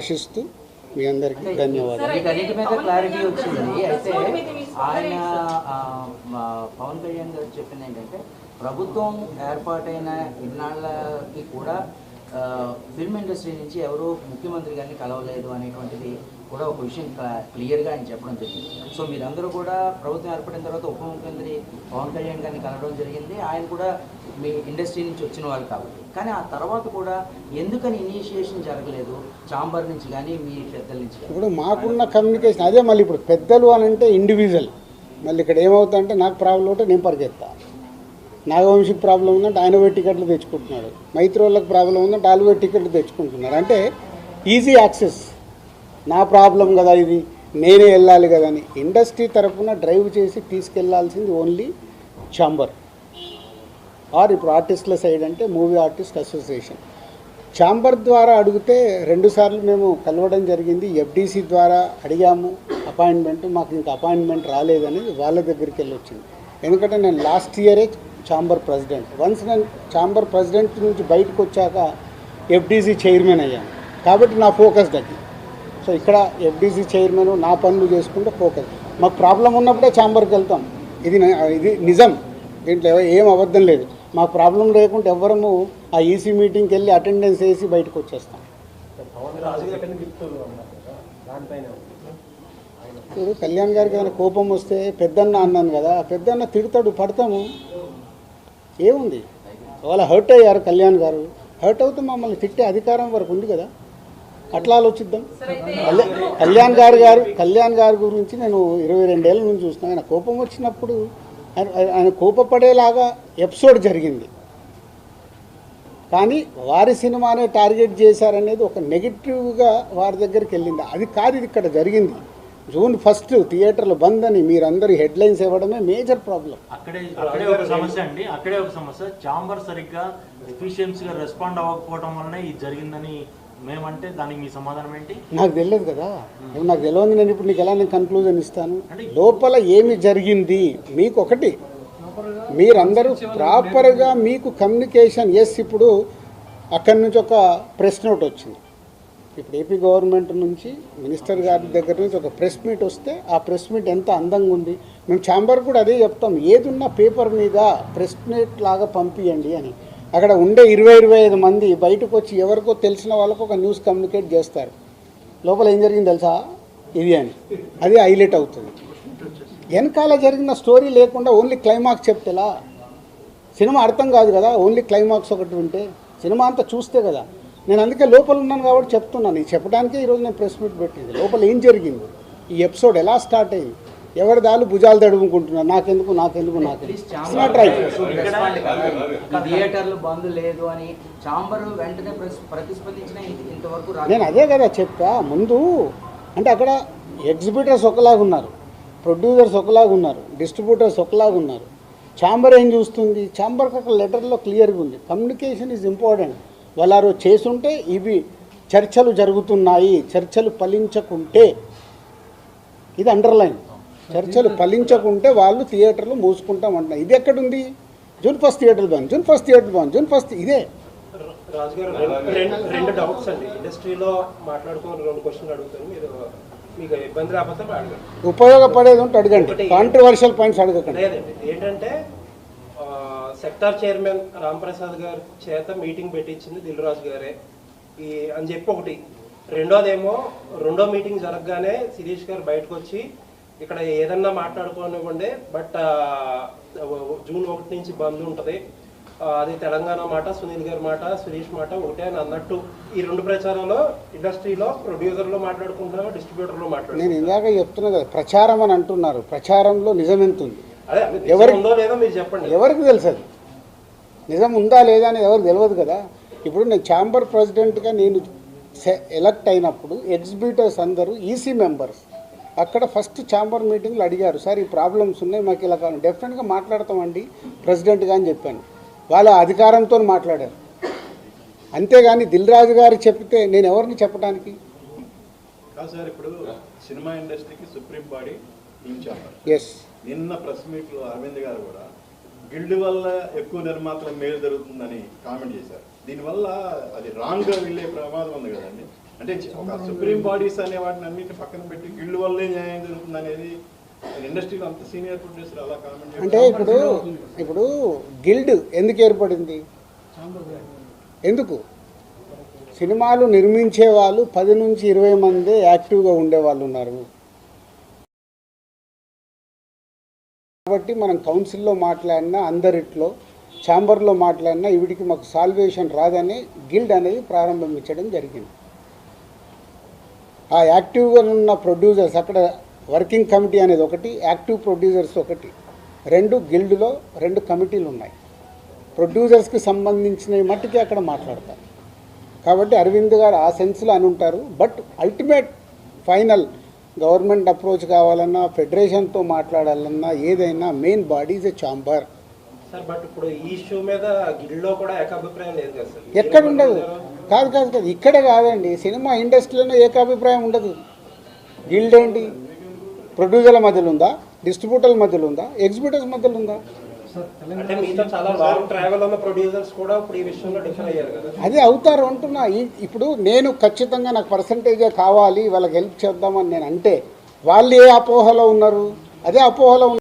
ఆశిస్తూ మీ అందరికీ ధన్యవాదాలు. మీద క్లారిటీ వచ్చింది అయితే ఆయన పవన్ కళ్యాణ్ గారు చెప్పింది ఏంటంటే ప్రభుత్వం ఏర్పాటైన ఇన్నాళ్ళకి కూడా ఫిల్మ్ ఇండస్ట్రీ నుంచి ఎవరు ముఖ్యమంత్రి గారిని కలవలేదు అనేటువంటిది కూడా ఒక విషయం క్లా- క్లియర్గా ఆయన చెప్పడం జరిగింది. సో మీరందరూ కూడా ప్రభుత్వం ఏర్పడిన తర్వాత ఉప ముఖ్యమంత్రి పవన్ కళ్యాణ్ గారిని కలవడం జరిగింది. ఆయన కూడా మీ ఇండస్ట్రీ నుంచి వచ్చిన వాళ్ళు కాబట్టి. కానీ ఆ తర్వాత కూడా ఎందుకని ఇనిషియేషన్ జరగలేదు? చాంబర్ నుంచి కానీ మీ పెద్దల నుంచి ఇప్పుడు మాకున్న కమ్యూనికేషన్ అదే మళ్ళీ ఇప్పుడు పెద్దలు అని అంటే ఇండివిజువల్ మళ్ళీ ఇక్కడ ఏమవుతుందంటే నాకు ప్రాబ్లం ఉంటే నేను పరిగెత్తా. నాగవంశీ ప్రాబ్లం ఉందంటే ఆయన పోయి టికెట్లు తెచ్చుకుంటున్నాడు. మైత్రోళ్ళకి ప్రాబ్లం ఉందంటే వాళ్ళు పోయి టికెట్లు తెచ్చుకుంటున్నారు. అంటే ఈజీ యాక్సెస్ నా ప్రాబ్లం కదా ఇది. నేనే వెళ్ళాలి కదా అని. ఇండస్ట్రీ తరఫున డ్రైవ్ చేసి తీసుకెళ్ళాల్సింది ఓన్లీ ఛాంబర్. ఆర్ ఇప్పుడు ఆర్టిస్టుల సైడ్ అంటే మూవీ ఆర్టిస్ట్ అసోసియేషన్. ఛాంబర్ ద్వారా అడిగితే రెండుసార్లు మేము కలవడం జరిగింది. ఎఫ్డీసీ ద్వారా అడిగాము. అపాయింట్మెంట్ మాకు ఇంకా అపాయింట్మెంట్ రాలేదని వాళ్ళ దగ్గరికి వెళ్ళి వచ్చింది. ఎందుకంటే నేను లాస్ట్ ఇయరే ఛాంబర్ ప్రెసిడెంట్. వన్స్ నేను ఛాంబర్ ప్రెసిడెంట్ నుంచి బయటకు వచ్చాక ఎఫ్డీసీ చైర్మన్ అయ్యాను. కాబట్టి నా ఫోకస్ దగ్గర సో ఇక్కడ ఎఫ్డీసీ చైర్మన్ నా పనులు చేసుకుంటే ఫోకస్. మాకు ప్రాబ్లం ఉన్నప్పుడే ఛాంబర్కి వెళ్తాం. ఇది ఇది నిజం. దీంట్లో ఏం అబద్ధం లేదు. మాకు ప్రాబ్లం లేకుండా ఎవ్వరము ఆ ఈసీ మీటింగ్కి వెళ్ళి అటెండెన్స్ వేసి బయటకు వచ్చేస్తాం. ఇప్పుడు కళ్యాణ్ గారికి ఏమైనా కోపం వస్తే పెద్దన్న అన్నాను కదా పెద్దన్న తిడతాడు పడతాము. ఏముంది? వాళ్ళ హర్ట్ అయ్యారు కళ్యాణ్ గారు హర్ట్ అవుతూ మమ్మల్ని తిట్టే అధికారం వరకు ఉంది కదా. అట్లా ఆలోచిద్దాం. కళ్యాణ్ కళ్యాణ్ గారు గారు కళ్యాణ్ గారి గురించి నేను ఇరవై రెండేళ్ళ నుంచి చూస్తున్నాను ఆయన కోపం వచ్చినప్పుడు ఆయన కోపపడేలాగా ఎపిసోడ్ జరిగింది. కానీ వారి సినిమానే టార్గెట్ చేశారనేది ఒక నెగిటివ్గా వారి దగ్గరికి వెళ్ళింది. అది కాదు ఇది ఇక్కడ జరిగింది. జూన్ ఫస్ట్ థియేటర్లు బంద్ అని మీరందరూ హెడ్లైన్స్ ఇవ్వడమే మేజర్ ప్రాబ్లం. అక్కడే అక్కడే ఒక సమస్య అండి. అక్కడే ఒక సమస్య. చాంబర్ సరిగ్గా ఎఫిషియన్సీగా రెస్పాండ్ అవ్వకపోవడం వల్లనే ఇది జరిగిందని మేమంటే దానికి మీ సమాధానం ఏంటి? నాకు తెలియదు కదా. నాకు తెలియదు నేను ఇప్పుడు నీకు ఎలా నేను కన్క్లూజన్ ఇస్తాను? లోపల ఏమి జరిగింది? మీకు ఒకటి మీరందరూ ప్రాపర్గా మీకు కమ్యూనికేషన్ ఎస్ ఇప్పుడు అక్కడి నుంచి ఒక ప్రెస్ నోట్ వచ్చింది. ఇప్పుడు ఏపీ గవర్నమెంట్ నుంచి మినిస్టర్ గారి దగ్గర నుంచి ఒక ప్రెస్ మీట్ వస్తే ఆ ప్రెస్ మీట్ ఎంత అందంగా ఉంది? మేము ఛాంబర్ కూడా అదే చెప్తాం. ఏదున్నా పేపర్ మీద ప్రెస్ మీట్ లాగా పంపియండి అని. అక్కడ ఉండే ఇరవై ఇరవై ఐదు మంది బయటకు వచ్చి ఎవరికో తెలిసిన వాళ్ళకు ఒక న్యూస్ కమ్యూనికేట్ చేస్తారు. లోపల ఏం జరిగింది తెలుసా? ఇది అని. అది హైలైట్ అవుతుంది. వెనకాల జరిగిన స్టోరీ లేకుండా ఓన్లీ క్లైమాక్స్ చెప్తేలా? సినిమా అర్థం కాదు కదా ఓన్లీ క్లైమాక్స్ ఒకటి ఉంటే. సినిమా అంతా చూస్తే కదా. నేను అందుకే లోపల ఉన్నాను కాబట్టి చెప్తున్నాను. ఇది చెప్పడానికే ఈరోజు నేను ప్రెస్ మీట్ పెట్టింది. లోపల ఏం జరిగింది? ఈ ఎపిసోడ్ ఎలా స్టార్ట్ అయింది? ఎవరి దాలు భుజాలు తడుముకుంటున్నారు నాకెందుకు? నాకెందుకు? నాకెందుకు? థియేటర్లు బంద్ లేదు అని చాంబర్ వెంటనే ప్రతిస్పందించిన ఇంతవరకు. నేను అదే కదా చెప్పా. ముందు అంటే అక్కడ ఎగ్జిబిటర్స్ ఒకలాగా ఉన్నారు. ప్రొడ్యూసర్స్ ఒకలాగా ఉన్నారు. డిస్ట్రిబ్యూటర్స్ ఒకలాగా ఉన్నారు. ఛాంబర్ ఏం చూస్తుంది? ఛాంబర్కి అక్కడ లెటర్లో క్లియర్గా ఉంది. కమ్యూనికేషన్ ఈజ్ ఇంపార్టెంట్ వాళ్ళు ఆ రోజు చేసుంటే ఇవి చర్చలు జరుగుతున్నాయి. చర్చలు ఫలించకుంటే. ఇది అండర్లైన్ చర్చలు ఫలించకుంటే వాళ్ళు థియేటర్లు మూసుకుంటామంటున్నారు ఇది ఎక్కడుంది? June first theater bandh June first theater bandh June first ఇదే. రాజు రెండు- డౌట్స్ అండి. ఇండస్ట్రీలో మాట్లాడుకుని రెండు క్వశ్చన్లు అడుగుతాను మీరు మీకు ఇబ్బంది రాకపోతే ఉపయోగపడేది ఉంటే అడగండి. కాంట్రవర్షియల్ పాయింట్స్ అడగకండి. లేదండి. ఏంటంటే సెక్టార్ చైర్మన్ రాంప్రసాద్ గారి చేత మీటింగ్ పెట్టించింది దిల్రాజు గారే. ఈ అని చెప్పి ఒకటి. రెండోదేమో రెండో మీటింగ్ జరగగానే శిరీష్ గారు బయటకు వచ్చి ఇక్కడ ఏదన్నా మాట్లాడుకోనివ్వండి బట్ జూన్ ఒకటి నుంచి బంద్ ఉంటుంది. అది తెలంగాణ మాట సునీల్ గారి మాట సురేష్ మాట ఒకటే అని అన్నట్టు ఈ రెండు ప్రచారంలో ఇండస్ట్రీలో ప్రొడ్యూసర్లో మాట్లాడుకుంటున్నాము డిస్ట్రిబ్యూటర్లో నేను మాట్లాడుకుంటున్నాము ఇందాక చెప్తున్నా కదా ప్రచారం అని అంటున్నారు. ప్రచారంలో నిజం ఎంత ఉంది? అదే ఎవరి- ఎవరు ఉందో లేదో మీరు చెప్పండి. ఎవరికి తెలుసు అది నిజం ఉందా లేదా అనేది ఎవరికి తెలియదు కదా. ఇప్పుడు నేను ఛాంబర్ ప్రెసిడెంట్గా నేను ఎలక్ట్ అయినప్పుడు ఎగ్జిబిటర్స్ అందరూ ఈసీ మెంబర్స్ అక్కడ ఫస్ట్ ఛాంబర్ మీటింగ్లో అడిగారు సార్ ఈ ప్రాబ్లమ్స్ ఉన్నాయి మాకు ఇలా కావాలి. డెఫినెట్గా మాట్లాడతామండి ప్రెసిడెంట్గా అని చెప్పాను. వాళ్ళ అధికారంతో మాట్లాడారు. అంతేగాని దిల్ రాజు గారు చెప్తే నేను ఎవరిని చెప్పడానికి సార్ ఇప్పుడు సినిమా ఇండస్ట్రీకి సుప్రీం బాడీ ఎస్ నిన్న ప్రెస్ మీట్లో అరవింద్ గారు కూడా గిల్డ్ వల్ల ఎక్కువ నిర్మాతల మేలు జరుగుతుందని కామెంట్ చేశారు. దీనివల్ల అది రాంగ్గా వెళ్ళే ప్రమాదం ఉంది కదండి. అంటే ఒక సుప్రీం బాడీస్ అనే వాటిని అన్నింటిని పక్కన పెట్టి గిల్డ్ వల్లే న్యాయం జరుగుతుంది అనేది ఇండస్ట్రీలో అంత సీనియర్ ప్రొడ్యూసర్ అలా కామెంట్ అంటే ఇప్పుడు ఇప్పుడు గిల్డ్ ఎందుకు ఏర్పడింది? ఎందుకు? సినిమాలు నిర్మించే వాళ్ళు పది నుంచి ఇరవై మంది యాక్టివ్గా ఉండే వాళ్ళు ఉన్నారు. కాబట్టి మనం కౌన్సిల్లో మాట్లాడినా అందరిట్లో ఛాంబర్లో మాట్లాడినా ఇవిడికి మాకు సాల్వేషన్ రాదని గిల్డ్ అనేది ప్రారంభించడం జరిగింది. ఆ యాక్టివ్గా ఉన్న ప్రొడ్యూసర్స్ అక్కడ వర్కింగ్ కమిటీ అనేది ఒకటి యాక్టివ్ ప్రొడ్యూసర్స్ ఒకటి. రెండు గిల్డ్లో రెండు కమిటీలు ఉన్నాయి. ప్రొడ్యూసర్స్కి సంబంధించిన మట్టుకి అక్కడ మాట్లాడతారు. కాబట్టి అరవింద్ గారు ఆ సెన్స్లో అని ఉంటారు. But ultimate final government approach కావాలన్నా ఫెడరేషన్తో మాట్లాడాలన్నా ఏదైనా main body is a chamber. ఎక్కడ ఉండదు. కాదు కాదు కాదు. ఇక్కడే కాదండి. సినిమా ఇండస్ట్రీలోనే ఏకాభిప్రాయం ఉండదు. గిల్డ్ ఏంటి? ప్రొడ్యూసర్ల మధ్యలో ఉందా డిస్ట్రిబ్యూటర్ల మధ్యలో ఉందా ఎగ్జిబ్యూటర్స్ మధ్యలో ఉందా అంటే మీతో చాలా లాంగ్ ట్రావెల్ ఉన్న ప్రొడ్యూసర్స్ కూడా ఇప్పుడు ఈ విషయంలో డిఫర్ అయ్యారు కదా అదే అవుతారు అంటున్నా. ఇప్పుడు నేను ఖచ్చితంగా నాకు పర్సంటేజే కావాలి వాళ్ళకి హెల్ప్ చేద్దామని నేను అంటే వాళ్ళు ఏ అపోహలో ఉన్నారు? అదే అపోహలో